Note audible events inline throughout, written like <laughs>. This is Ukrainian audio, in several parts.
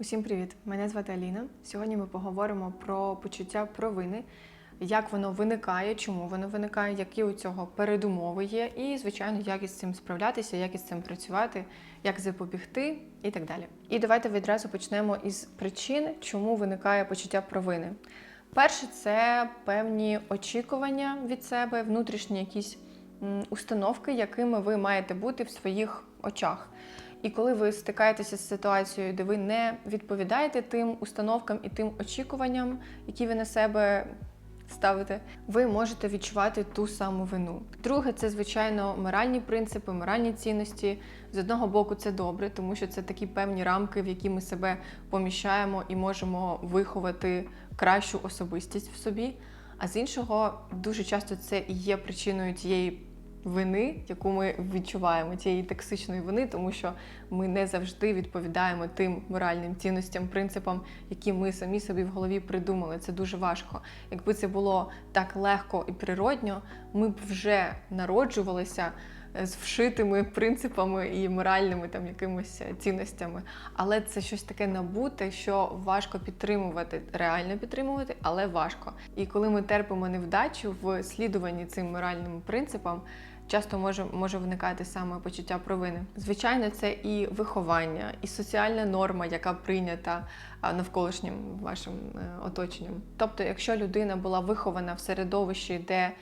Усім привіт! Мене звати Аліна. Сьогодні ми поговоримо про почуття провини, як воно виникає, чому воно виникає, які у цього передумови є, і, звичайно, як із цим справлятися, як із цим працювати, як запобігти і так далі. І давайте відразу почнемо із причин, чому виникає почуття провини. Перше, це певні очікування від себе, внутрішні якісь установки, якими ви маєте бути в своїх очах. І коли ви стикаєтеся з ситуацією, де ви не відповідаєте тим установкам і тим очікуванням, які ви на себе ставите, ви можете відчувати ту саму вину. Друге, це звичайно моральні принципи, моральні цінності. З одного боку, це добре, тому що це такі певні рамки, в які ми себе поміщаємо і можемо виховати кращу особистість в собі. А з іншого, дуже часто це і є причиною тієї вини, яку ми відчуваємо, тієї токсичної вини, тому що ми не завжди відповідаємо тим моральним цінностям, принципам, які ми самі собі в голові придумали. Це дуже важко. Якби це було так легко і природньо, ми б вже народжувалися е, з вшитими принципами і моральними там якимись цінностями. Але це щось таке набуте, що важко підтримувати, реально підтримувати, але важко. І коли ми терпимо невдачу в слідуванні цим моральним принципам. Часто може може виникати саме почуття провини. Звичайно, це і виховання, і соціальна норма, яка прийнята навколишнім вашим е, оточенням. Тобто, якщо людина була вихована в середовищі, де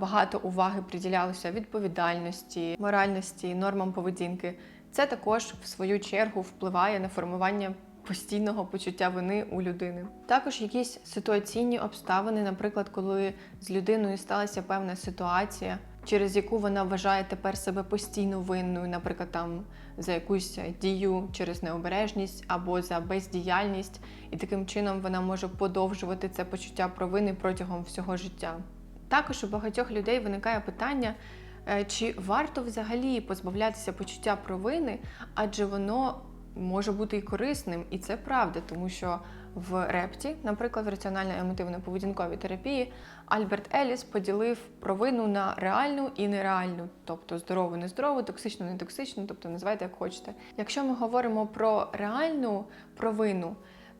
багато уваги приділялося відповідальності, моральності, нормам поведінки, це також в свою чергу впливає на формування постійного почуття вини у людини. Також якісь ситуаційні обставини, наприклад, коли з людиною сталася певна ситуація, через яку вона вважає тепер себе постійно винною, наприклад, там за якусь дію через необережність або за бездіяльність, і таким чином вона може подовжувати це почуття провини протягом всього життя. Також у багатьох людей виникає питання. е, Чи варто взагалі позбавлятися почуття провини, адже воно може бути і корисним, і це правда, тому що в репті, наприклад, в раціонально-емотивно-поведінковій терапії, Альберт Еліс поділив провину на реальну і нереальну, тобто здорову, нездорову, токсичну, нетоксичну, тобто називайте як хочете. Якщо ми говоримо про реальну провину,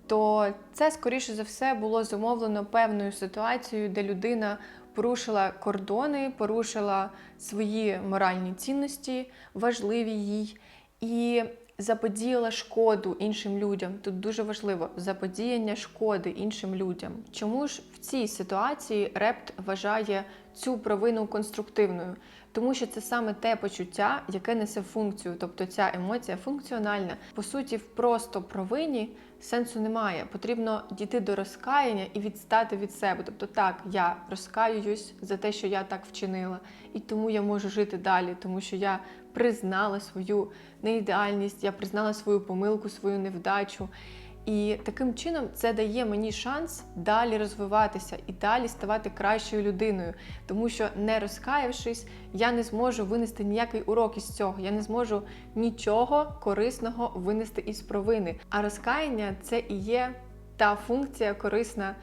то це, скоріше за все, було зумовлено певною ситуацією, де людина порушила кордони, порушила свої моральні цінності, важливі їй. І заподіяла шкоду іншим людям. Тут дуже важливо заподіяння шкоди іншим людям. Чому ж в цій ситуації репт вважає цю провину конструктивною? Тому що це саме те почуття, яке несе функцію, тобто ця емоція функціональна. По суті, в просто провині сенсу немає. Потрібно дійти до розкаяння і відстати від себе. Тобто, так, я розкаююсь за те, що я так вчинила, і тому я можу жити далі, тому що я признала свою неідеальність, я признала свою помилку, свою невдачу. І таким чином це дає мені шанс далі розвиватися і далі ставати кращою людиною, тому що не розкаявшись, я не зможу винести ніякий урок із цього. Я не зможу нічого корисного винести із провини. А розкаяння це і є та функція корисна.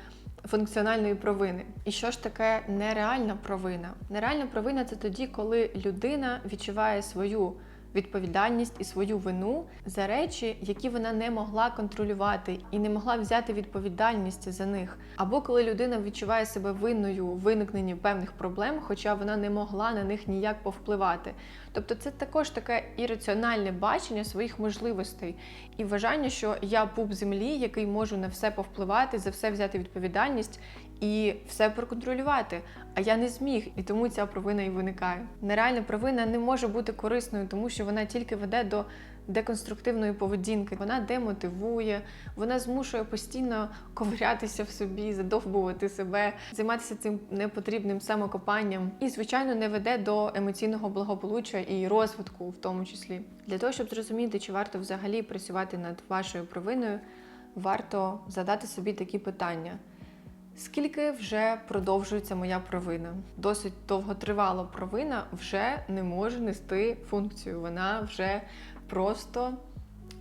Функціональної провини. І що ж таке нереальна провина? Нереальна провина це тоді, коли людина відчуває свою відповідальність і свою вину за речі, які вона не могла контролювати і не могла взяти відповідальність за них. Або коли людина відчуває себе винною у виникненні певних проблем, хоча вона не могла на них ніяк повпливати. Тобто це також таке ірраціональне бачення своїх можливостей і вважання, що я пуп землі, який можу на все повпливати, за все взяти відповідальність і все проконтролювати. А я не зміг, і тому ця провина і виникає. Нереальна провина не може бути корисною, тому що вона тільки веде до деконструктивної поведінки. Вона демотивує, вона змушує постійно ковирятися в собі, задовбувати себе, займатися цим непотрібним самокопанням і, звичайно, не веде до емоційного благополуччя і розвитку, в тому числі. Для того, щоб зрозуміти, чи варто взагалі працювати над вашою провиною, варто задати собі такі питання. Скільки вже продовжується моя провина? Досить довготривала провина вже не може нести функцію. Вона вже просто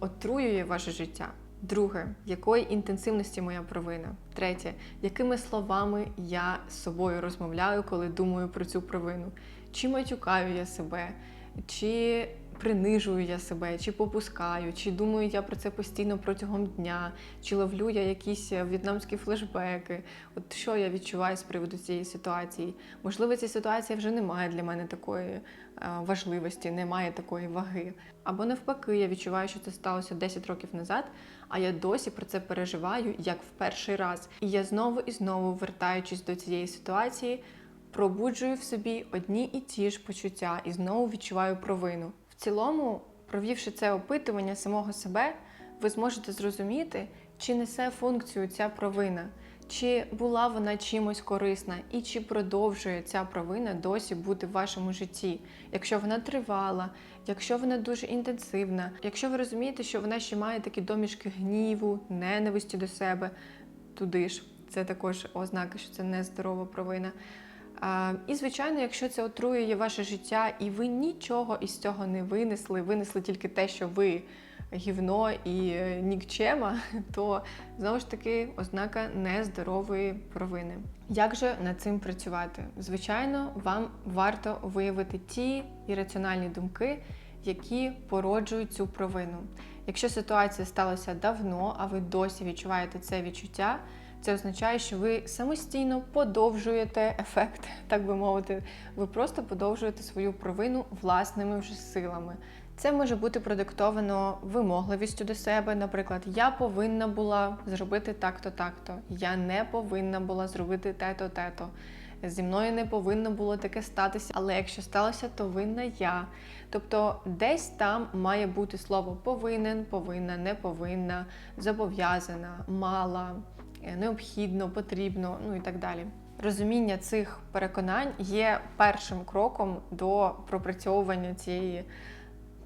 отруює ваше життя. Друге, якої інтенсивності моя провина? Третє, якими словами я з собою розмовляю, коли думаю про цю провину? Чи матюкаю я себе? Чи принижую я себе, чи попускаю, чи думаю я про це постійно протягом дня, чи ловлю я якісь е, в'єтнамські флешбеки. От що я відчуваю з приводу цієї ситуації? Можливо, ця ситуація вже не має для мене такої е, важливості, не має такої ваги. Або навпаки, я відчуваю, що це сталося 10 років назад, а я досі про це переживаю як в перший раз. І я знову і знову, вертаючись до цієї ситуації, пробуджую в собі одні і ті ж почуття і знову відчуваю провину. Цілому, провівши це опитування самого себе, ви зможете зрозуміти, чи несе функцію ця провина, чи була вона чимось корисна, і чи продовжує ця провина досі бути в вашому житті, якщо вона тривала, якщо вона дуже інтенсивна, якщо ви розумієте, що вона ще має такі домішки гніву, ненависті до себе, туди ж це також ознака, що це нездорова провина. І, звичайно, якщо це отруює ваше життя, і ви нічого із цього не винесли, винесли тільки те, що ви гівно і е, нікчема, <laughs> то знову ж таки ознака нездорової провини. Як же над цим працювати? Звичайно, вам варто виявити ті ірраціональні думки, які породжують цю провину. Якщо ситуація сталася давно, а ви досі відчуваєте це відчуття. Це означає, що ви самостійно подовжуєте ефект, <laughs> так би мовити. Ви просто подовжуєте свою провину власними вже силами. Це може бути продиктовано вимогливістю до себе. Наприклад, я повинна була зробити так-то, так-то. Я не повинна була зробити те-то, те-то. Зі мною не повинно було таке статися, але якщо сталося, то винна я. Тобто, десь там має бути слово повинен, повинна, не повинна, зобов'язана, мала. Е, необхідно, потрібно, ну і так далі. Розуміння цих переконань є першим кроком до пропрацьовування цієї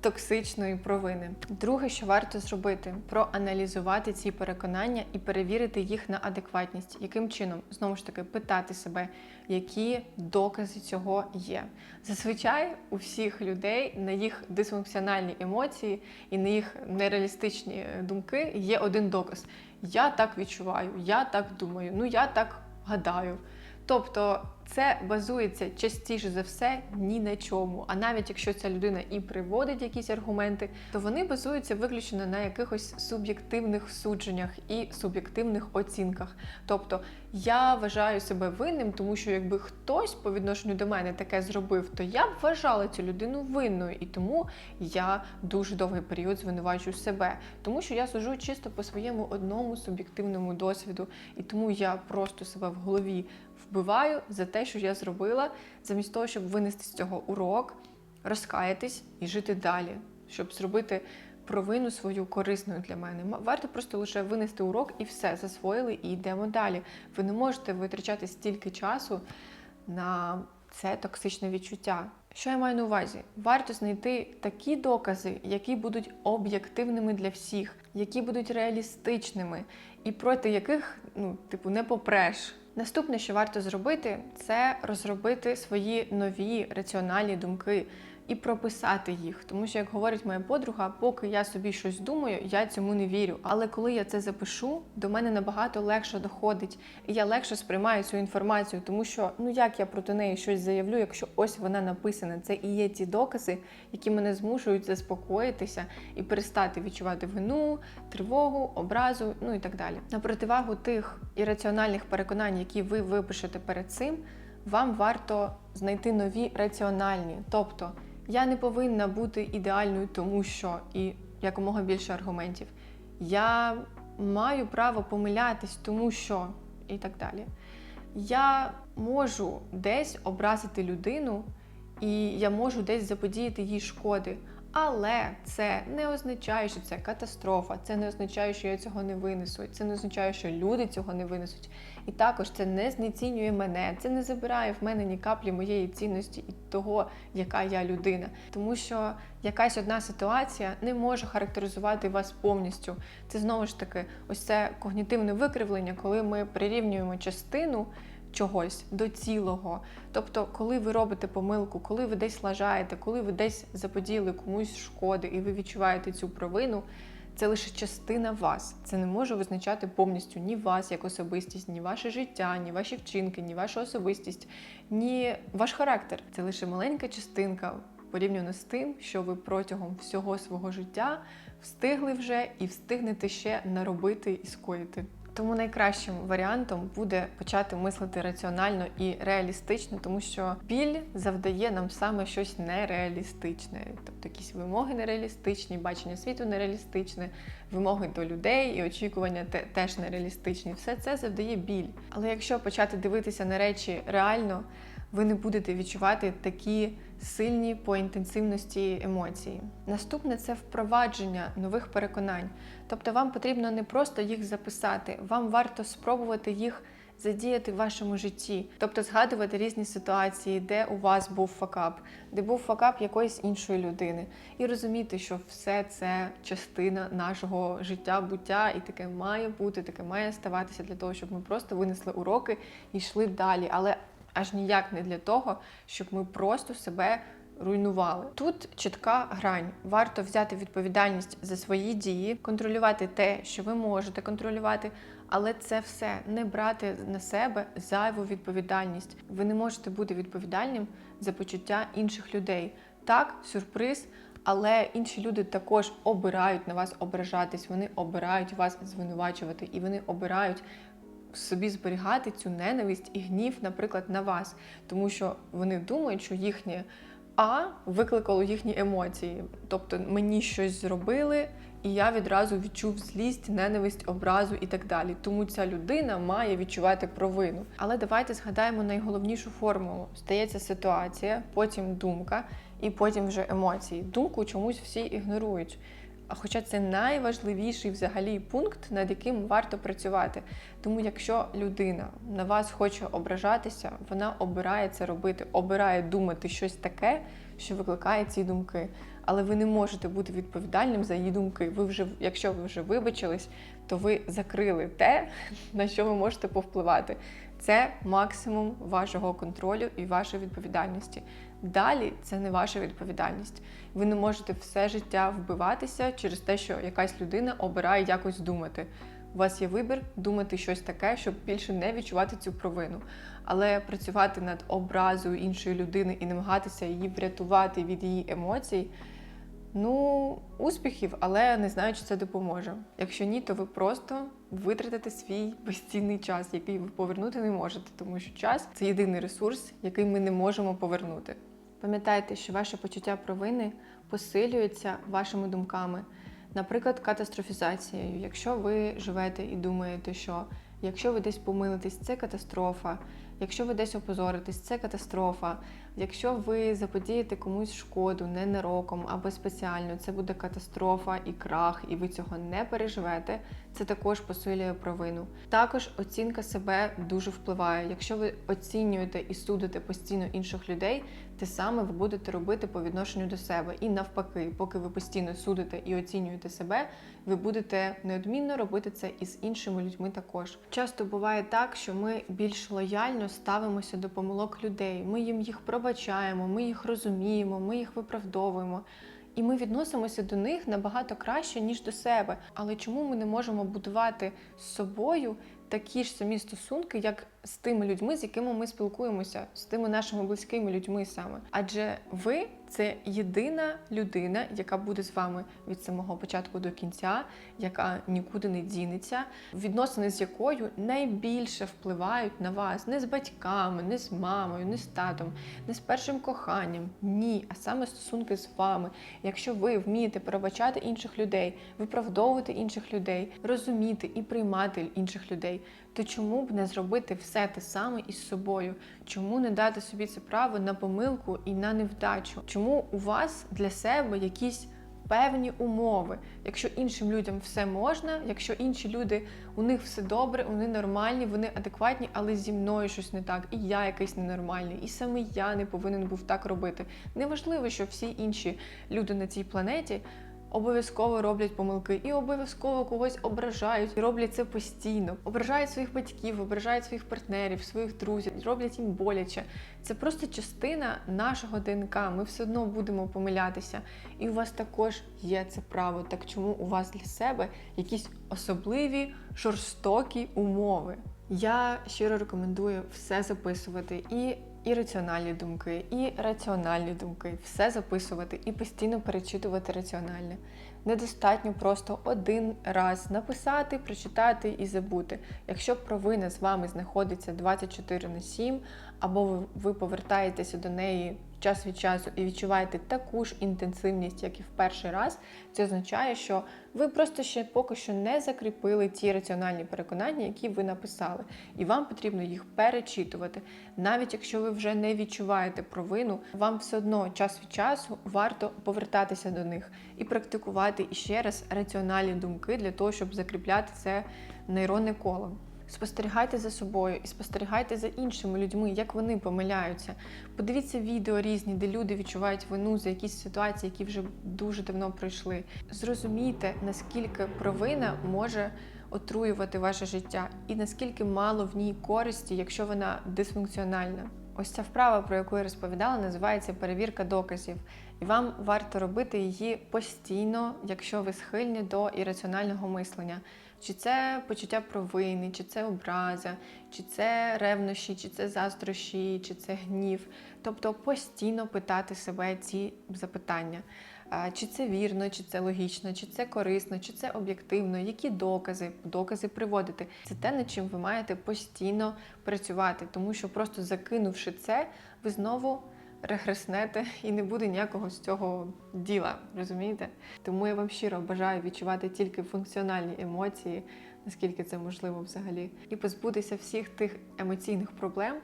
токсичної провини. Друге, що варто зробити, проаналізувати ці переконання і перевірити їх на адекватність. Яким чином знову ж таки питати себе, які докази цього є. Зазвичай у всіх людей на їх дисфункціональні емоції і на їх нереалістичні е, думки є один доказ. Я так відчуваю, я так думаю, ну я так гадаю. Тобто це базується частіше за все ні на чому. А навіть якщо ця людина і приводить якісь аргументи, то вони базуються виключно на якихось суб'єктивних судженнях і суб'єктивних оцінках. Тобто я вважаю себе винним, тому що якби хтось по відношенню до мене таке зробив, то я б вважала цю людину винною, і тому я дуже довгий період звинувачую себе, тому що я сужу чисто по своєму одному суб'єктивному досвіду, і тому я просто себе в голові вбиваю за те, що я зробила, замість того, щоб винести з цього урок, розкаятись і жити далі, щоб зробити провину свою корисною для мене. Варто просто лише винести урок і все, засвоїли і йдемо далі. Ви не можете витрачати стільки часу на це токсичне відчуття. Що я маю на увазі? Варто знайти такі докази, які будуть об'єктивними для всіх, які будуть реалістичними, і проти яких, ну, типу, не попреш. Наступне, що варто зробити, це розробити свої нові раціональні думки і прописати їх. Тому що, як говорить моя подруга, поки я собі щось думаю, я цьому не вірю. Але коли я це запишу, до мене набагато легше доходить, і я легше сприймаю цю інформацію, тому що ну як я проти неї щось заявлю, якщо ось вона написана, це і є ті докази, які мене змушують заспокоїтися і перестати відчувати вину, тривогу, образу, ну і так далі. На противагу тих ірраціональних переконань, які ви випишете перед цим, вам варто знайти нові раціональні, тобто. Я не повинна бути ідеальною, тому що і якомога більше аргументів. Я маю право помилятись, тому що і так далі. Я можу десь образити людину, і я можу десь заподіяти їй шкоди. Але це не означає, що це катастрофа, це не означає, що я цього не винесу, це не означає, що люди цього не винесуть. І також це не знецінює мене, це не забирає в мене ні каплі моєї цінності і того, яка я людина. Тому що якась одна ситуація не може характеризувати вас повністю. Це знову ж таки ось це когнітивне викривлення, коли ми прирівнюємо частину чогось до цілого. Тобто, коли ви робите помилку, коли ви десь лажаєте, коли ви десь заподіяли комусь шкоди і ви відчуваєте цю провину. Це лише частина вас. Це не може визначати повністю ні вас як особистість, ні ваше життя, ні ваші вчинки, ні ваша особистість, ні ваш характер. Це лише маленька частинка порівняно з тим, що ви протягом всього свого життя встигли вже і встигнете ще наробити і скоїти. Тому найкращим варіантом буде почати мислити раціонально і реалістично, тому що біль завдає нам саме щось нереалістичне, тобто якісь вимоги нереалістичні, бачення світу нереалістичне, вимоги до людей і очікування те- теж нереалістичні. Все це завдає біль. Але якщо почати дивитися на речі реально, ви не будете відчувати такі сильні по інтенсивності емоції. Наступне це впровадження нових переконань. Тобто вам потрібно не просто їх записати, вам варто спробувати їх задіяти в вашому житті, тобто згадувати різні ситуації, де у вас був факап, де був факап якоїсь іншої людини, і розуміти, що все це частина нашого життя, буття, і таке має бути, таке має ставатися для того, щоб ми просто винесли уроки і йшли далі. Але аж ніяк не для того, щоб ми просто себе руйнували. Тут чітка грань. Варто взяти відповідальність за свої дії, контролювати те, що ви можете контролювати, але це все не брати на себе зайву відповідальність. Ви не можете бути відповідальним за почуття інших людей. Так, сюрприз. Але інші люди також обирають на вас ображатись, вони обирають вас звинувачувати, і вони обирають собі зберігати цю ненависть і гнів, наприклад, на вас, тому що вони думають, що їхнє А викликало їхні емоції. Тобто мені щось зробили, і я відразу відчув злість, ненависть, образу і так далі. Тому ця людина має відчувати провину. Але давайте згадаємо найголовнішу формулу: стається ситуація, потім думка, і потім вже емоції. Думку чомусь всі ігнорують. Хоча це найважливіший взагалі пункт, над яким варто працювати. Тому якщо людина на вас хоче ображатися, вона обирає це робити, обирає думати щось таке, що викликає ці думки. Але ви не можете бути відповідальним за її думки. Ви вже, якщо ви вже вибачились, то ви закрили те, <laughs> на що ви можете повпливати. Це максимум вашого контролю і вашої відповідальності. Далі це не ваша відповідальність. Ви не можете все життя вбиватися через те, що якась людина обирає якось думати. У вас є вибір думати щось таке, щоб більше не відчувати цю провину. Але працювати над образою іншої людини і намагатися її врятувати від її емоцій. Ну, успіхів, але не знаю, чи це допоможе. Якщо ні, то ви просто витратите свій безцінний час, який ви повернути не можете, тому що час це єдиний ресурс, який ми не можемо повернути. Пам'ятайте, що ваше почуття провини посилюється вашими думками, наприклад, катастрофізацією. Якщо ви живете і думаєте, що якщо ви десь помилитесь, це катастрофа. Якщо ви десь опозоритесь, це катастрофа. Якщо ви заподієте комусь шкоду ненароком або спеціально, це буде катастрофа і крах, і ви цього не переживете. Це також посилює провину. Також оцінка себе дуже впливає. Якщо ви оцінюєте і судите постійно інших людей, те саме ви будете робити по відношенню до себе. І навпаки, поки ви постійно судите і оцінюєте себе, ви будете неодмінно робити це і з іншими людьми також. Часто буває так, що ми більш лояльно ставимося до помилок людей. Ми їм їх пробачаємо, ми їх розуміємо, ми їх виправдовуємо. І ми відносимося до них набагато краще, ніж до себе. Але чому ми не можемо будувати з собою такі ж самі стосунки, як з тими людьми, з якими ми спілкуємося, з тими нашими близькими людьми саме? Адже ви це єдина людина, яка буде з вами від самого початку до кінця, яка нікуди не дінеться, відносини з якою найбільше впливають на вас не з батьками, не з мамою, не з татом, не з першим коханням. Ні, а саме стосунки з вами. Якщо ви вмієте перебачати інших людей, виправдовувати інших людей, розуміти і приймати інших людей, то чому б не зробити все те саме із собою? Чому не дати собі це право на помилку і на невдачу? Чому у вас для себе якісь певні умови? Якщо іншим людям все можна, якщо інші люди у них все добре, вони нормальні, вони адекватні, але зі мною щось не так, і я якийсь ненормальний, і саме я не повинен був так робити. Неважливо, що всі інші люди на цій планеті обов'язково роблять помилки і обов'язково когось ображають і роблять це постійно. Ображають своїх батьків, ображають своїх партнерів, своїх друзів, роблять їм боляче. Це просто частина нашого ДНК. Ми все одно будемо помилятися. І у вас також є це право. Так чому у вас для себе якісь особливі жорстокі умови? Я щиро рекомендую все записувати і і раціональні думки, і раціональні думки, все записувати і постійно перечитувати раціональне. Недостатньо просто один раз написати, прочитати і забути. Якщо провина з вами знаходиться 24 на 7, або ви, повертаєтеся до неї час від часу і відчуваєте таку ж інтенсивність, як і в перший раз, це означає, що ви просто ще поки що не закріпили ті раціональні переконання, які ви написали, і вам потрібно їх перечитувати. Навіть якщо ви вже не відчуваєте провину, вам все одно час від часу варто повертатися до них і практикувати іще раз раціональні думки для того, щоб закріпляти це нейронне коло. Спостерігайте за собою і спостерігайте за іншими людьми, як вони помиляються. Подивіться відео різні, де люди відчувають вину за якісь ситуації, які вже дуже давно пройшли. Зрозумійте, наскільки провина може отруювати ваше життя, і наскільки мало в ній користі, якщо вона дисфункціональна. Ось ця вправа, про яку я розповідала, називається перевірка доказів. І вам варто робити її постійно, якщо ви схильні до ірраціонального мислення. Чи це почуття провини, чи це образа, чи це ревнощі, чи це заздрощі, чи це гнів. Тобто постійно питати себе ці запитання. Чи це вірно, чи це логічно, чи це корисно, чи це об'єктивно, які докази, докази приводити. Це те, над чим ви маєте постійно працювати, тому що просто закинувши це, ви знову регреснете і не буде ніякого з цього діла, розумієте? Тому я вам щиро бажаю відчувати тільки функціональні емоції, наскільки це можливо взагалі, і позбутися всіх тих емоційних проблем,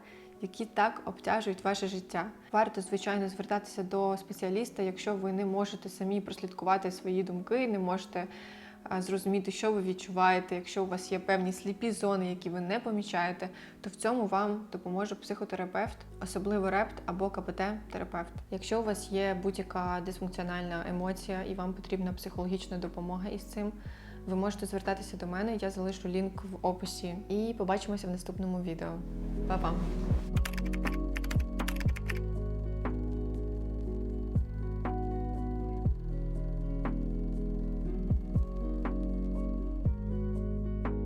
які так обтяжують ваше життя. Варто, звичайно, звертатися до спеціаліста, якщо ви не можете самі прослідкувати свої думки, не можете зрозуміти, що ви відчуваєте. Якщо у вас є певні сліпі зони, які ви не помічаєте, то в цьому вам допоможе психотерапевт, особливо репт або КПТ-терапевт. Якщо у вас є будь-яка дисфункціональна емоція і вам потрібна психологічна допомога із цим. Ви можете звертатися до мене, я залишу лінк в описі і побачимося в наступному відео. Па-па!